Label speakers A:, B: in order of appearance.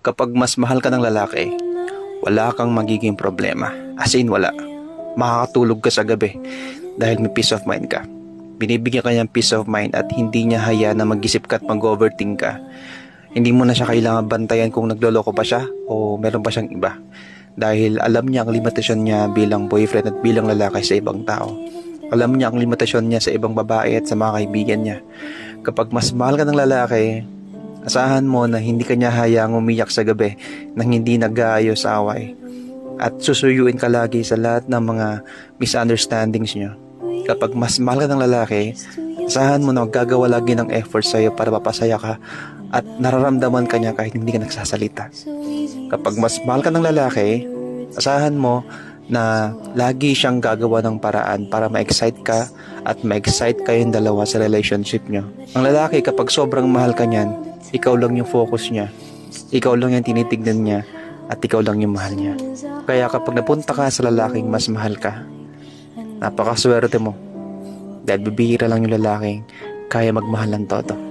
A: kapag mas mahal ka ng lalaki, wala kang magiging problema. As in, wala. Makakatulog ka sa gabi dahil may peace of mind ka. Binibigyan ka niya ng peace of mind at hindi niya haya na mag-isip ka at mag-overthink ka. Hindi mo na siya kailangan bantayan kung nagloloko pa siya o meron pa siyang iba. Dahil alam niya ang limitasyon niya bilang boyfriend at bilang lalaki sa ibang tao. Alam niya ang limitasyon niya sa ibang babae at sa mga kaibigan niya. Kapag mas mahal ka ng lalaki, asahan mo na hindi ka niya hayaang umiyak sa gabi nang hindi nag-aayos away. At susuyuin ka lagi sa lahat ng mga misunderstandings niyo. Kapag mas mahal ka ng lalaki, asahan mo na maggagawa lagi ng effort sa'yo para mapasaya ka at nararamdaman ka niya kahit hindi ka nagsasalita. Kapag mas mahal ka ng lalaki, asahan mo na lagi siyang gagawa ng paraan para ma-excite ka at ma-excite kayong dalawa sa relationship nyo. Ang lalaki kapag sobrang mahal ka niyan, ikaw lang yung focus niya. Ikaw lang yung tinitignan niya at ikaw lang yung mahal niya. Kaya kapag napunta ka sa lalaking mas mahal ka, napakaswerte mo. Dahil bibihira lang yung lalaking kaya magmahal ng.
B: First